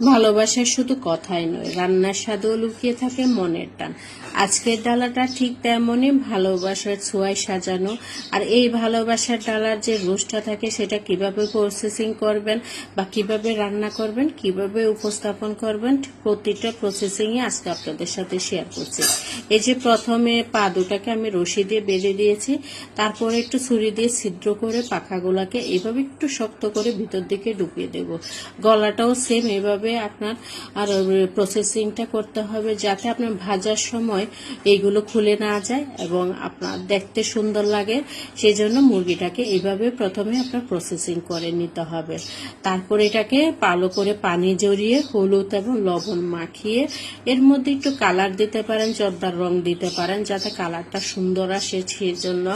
ভালোবাসা শুধু কথাই নয়, রান্নার স্বাদেও লুকিয়ে থাকে মনের টান। আজকের ডালাটা ঠিক তেমনই ভালোবাসার ছোঁয়ায় সাজানো। আর এই ভালোবাসার ডালার যে রোস্টটা থাকে, সেটা কীভাবে প্রসেসিং করবেন বা কীভাবে রান্না করবেন, কীভাবে উপস্থাপন করবেন, প্রতিটা প্রসেসিংয়ে আজকে আপনাদের সাথে শেয়ার করছি। এই যে প্রথমে পা দুটাকে আমি রশি দিয়ে বেঁধে দিয়েছি, তারপরে একটু ছুরি দিয়ে ছিদ্র করে পাখাগুলাকে এভাবে একটু শক্ত করে ভিতর দিকে ঢুকিয়ে দেব। গলাটাও সেম এভাবে আপনার আর প্রসেসিংটা করতে হবে যাতে আপনার ভাজার সময় এইগুলো খুলে না যায় এবং আপনার দেখতে সুন্দর লাগে। সেই জন্য মুরগিটাকে এইভাবে প্রথমে আপনার প্রসেসিং করে নিতে হবে। তারপর এটাকে ভালো করে পানি জড়িয়ে হলুদ এবং লবণ মাখিয়ে এর মধ্যে একটু কালার দিতে পারেন, জর্দার রং দিতে পারেন যাতে কালারটা সুন্দর আসে সেই জন্য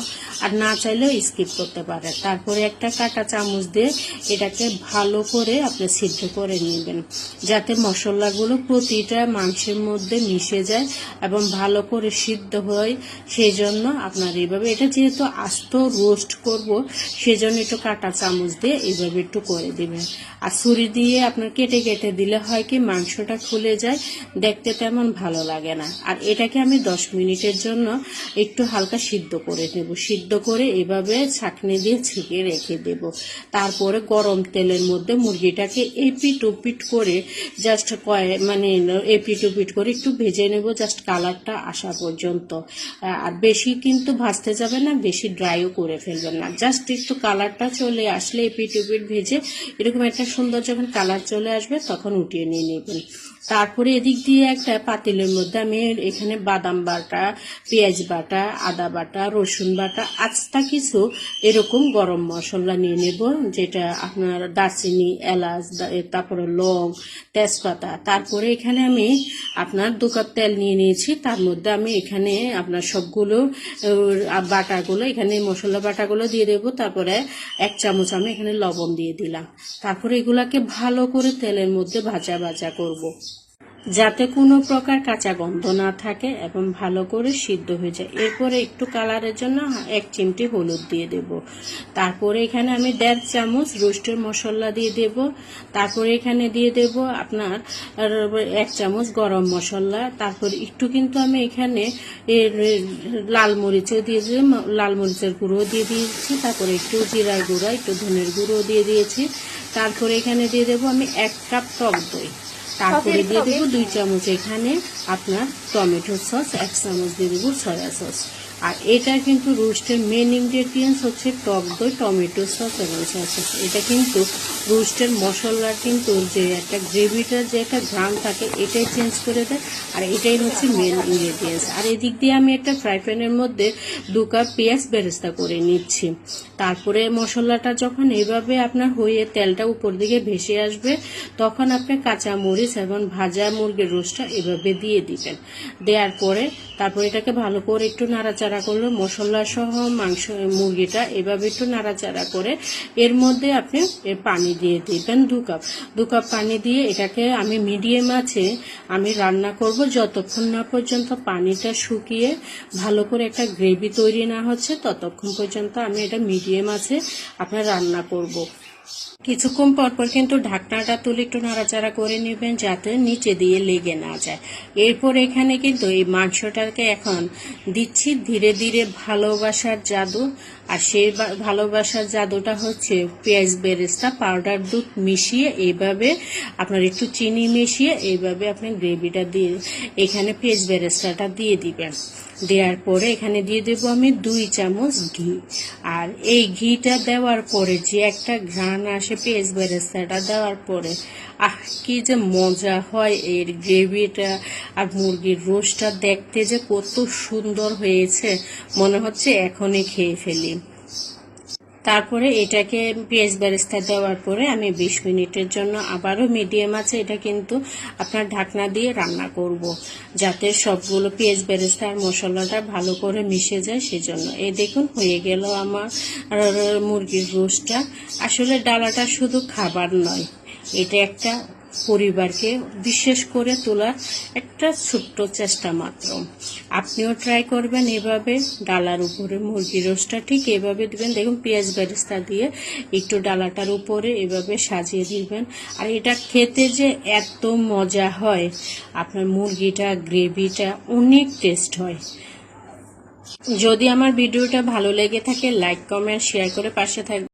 আর না চাইলেও স্কিপ করতে পারেন। তারপরে একটা কাটা চামচ দিয়ে এটাকে ভালো করে আপনি সিদ্ধ করে নেবেন। যাতে মশলাগুলো প্রতিটা মাংসের মধ্যে মিশে যায় এবং ভালো করে সিদ্ধ হয় সেই জন্য আপনার এইভাবে এটা যেহেতু আস্ত রোস্ট করব, সেজন্য একটু কাটা চামচ দিয়ে এইভাবে একটু করে দিবেন। আর ছুরি দিয়ে আপনার কেটে কেটে দিলে হয় কি মাংসটা খুলে যায়, দেখতে তেমন ভালো লাগে না। আর এটাকে আমি দশ মিনিটের জন্য একটু হালকা সিদ্ধ করে নেব। সিদ্ধ করে এভাবে ছাকনি দিয়ে ছেঁকে রেখে দেব। তারপরে গরম তেলের মধ্যে মুরগিটাকে এপিট ওপিট করে জাস্ট কয়ে মানে এপিট উপিট করে একটু ভেজে নেব জাস্ট কালারটা আসা পর্যন্ত। আর বেশি কিন্তু ভাজতে যাবে না, বেশি ড্রাইও করে ফেলবেন না। জাস্ট একটু কালারটা চলে আসলে এপিট উপিট ভেজে এরকম একটা সুন্দর যখন কালার চলে আসবে, তখন উঠিয়ে নিয়ে নেবেন। তারপরে এদিক দিয়ে একটা পাতিলের মধ্যে আমি এখানে বাদাম বাটা, পেঁয়াজ বাটা, আদা বাটা, রসুন বাটা আস্তা কিছু এরকম গরম মশলা নিয়ে নেব, যেটা আপনার দারচিনি, এলাচ তারপরে লং, তেজপাতা তারপরে এখানে আমি আপনার দু কাপ তেল নিয়ে নিয়েছি, তার মধ্যে আমি এখানে আপনার সবগুলো বাটাগুলো, এখানে মশলা বাটাগুলো দিয়ে দেবো, তারপরে এক চামচ আমি এখানে লবণ দিয়ে দিলাম তারপরে এগুলাকে ভালো করে তেলের মধ্যে ভাজা ভাজা করব। যাতে কোনো প্রকার কাঁচা গন্ধ না থাকে এবং ভালো করে সিদ্ধ হয়ে যায়। এরপরে একটু কালারের জন্য এক চিমটি হলুদ দিয়ে দেব। তারপরে এখানে আমি দেড় চামচ রোস্টের মশলা দিয়ে দেব। তারপরে এখানে দিয়ে দেব আপনার এক চামচ গরম মশলা। তারপর একটু কিন্তু আমি এখানে লাল মরিচও দিয়ে দিলাম। লাল মরিচের গুঁড়ো দিয়ে দিয়েছি। তারপরে একটু জিরার গুঁড়ো, একটু ধনের গুঁড়ো দিয়ে দিয়েছি। তারপরে এখানে দিয়ে দেব আমি এক কাপ টক দই। তারপরে দিয়ে দেবো দুই চামচ এখানে আপনার টমেটো সস এক চামচ দিয়ে দেবো সয়া সস। আর এটা কিন্তু রোস্টের মেন ইনগ্রেডিয়েন্টস হচ্ছে টক দই, টমেটো সস এবং এটা কিন্তু রোস্টের মশলার কিন্তু যে একটা গ্রেভিটার যে একটা ঘ্রাণ থাকে, এটাই চেঞ্জ করে দেয় আর এটাই হচ্ছে মেন ইনগ্রেডিয়েন্টস আর এদিক দিয়ে আমি একটা ফ্রাই প্যানের মধ্যে দু কাপ পেঁয়াজ বেরেস্তা করে নিচ্ছি। তারপরে মশলাটা যখন এভাবে আপনার হয়ে তেলটা উপর দিকে ভেসে আসবে, তখন আপনি কাঁচা মরিচ এবং ভাজা মুরগির রোস্টটা এভাবে দিয়ে দিবেন। দেওয়ার পরে তারপরে এটাকে ভালো করে একটু নাড়াচাড়া করলে, মশলা সহ মাংস, মুরগিটা এভাবে একটু নাড়াচাড়া করে এর মধ্যে আপনি পানি দিয়ে দিবেন দু কাপ দু কাপ পানি দিয়ে এটাকে আমি মিডিয়াম আছে আমি রান্না করব যতক্ষণ না পর্যন্ত পানিটা শুকিয়ে ভালো করে একটা গ্রেভি তৈরি না হচ্ছে, ততক্ষণ পর্যন্ত আমি এটা মিডিয়াম আছে আপনার রান্না করব। কিছুক্ষণ পর পর কিন্তু ঢাকনাটা তুলে একটু নাড়াচাড়া করে নেবেন যাতে নিচে দিয়ে লেগে না যায়। এরপর এখানে কিন্তু এই মাংসটাকে এখন দিচ্ছি। ধীরে ধীরে ভালোবাসার জাদু, আর সেই ভালোবাসার জাদুটা হচ্ছে পেঁয়াজ বেরেস্তা, পাউডার, দুধ মিশিয়ে এইভাবে আপনার একটু চিনি মিশিয়ে এইভাবে আপনি গ্রেভিটা দিয়ে এখানে পেঁয়াজ বেরেস্তাটা দিয়ে দিবেন। দেওয়ার পরে এখানে দিয়ে দেবো আমি দুই চামচ ঘি। আর এই ঘিটা দেওয়ার পরে যে একটা ঘ্রাণ আসে পেঁয়াজ বেরেস্তাটা দেওয়ার পরে, আহ, কি যে মজা হয় এর গ্রেভিটা আর মুরগির রোস্টটা দেখতে যে কত সুন্দর হয়েছে। মনে হচ্ছে এখনই খেয়ে ফেলি। তারপরে এটাকে পেঁয়াজ বেরেস্তা দেওয়ার পরে আমি বিশ মিনিটের জন্য আবারও মিডিয়াম আছে, এটা কিন্তু আপনার ঢাকনা দিয়ে রান্না করব। যাতে সবগুলো পেঁয়াজ বেরেস্তা আর মশলাটা ভালো করে মিশে যায় সেজন্য এই দেখুন, হয়ে গেল আমার মুরগির রোস্টটা আসলে ডালাটা শুধু খাবার নয়, এটা একটা পরিবারকে বিশেষ করে তোলার একটা ছোট্ট চেষ্টা মাত্র। আপনিও ট্রাই করবেন এভাবে। ডালার উপরে মুরগির রোস্টটা ঠিক এভাবে দিবেন। দেখুন, পেঁয়াজ বেরেস্তা দিয়ে একটু ডালাটার উপরে এভাবে সাজিয়ে দিবেন। আর এটা খেতে যে এত মজা হয়, আপনার মুরগিটা, গ্রেভিটা অনেক টেস্ট হয়। যদি আমার ভিডিওটা ভালো লেগে থাকে লাইক কমেন্ট শেয়ার করে পাশে থাকবেন।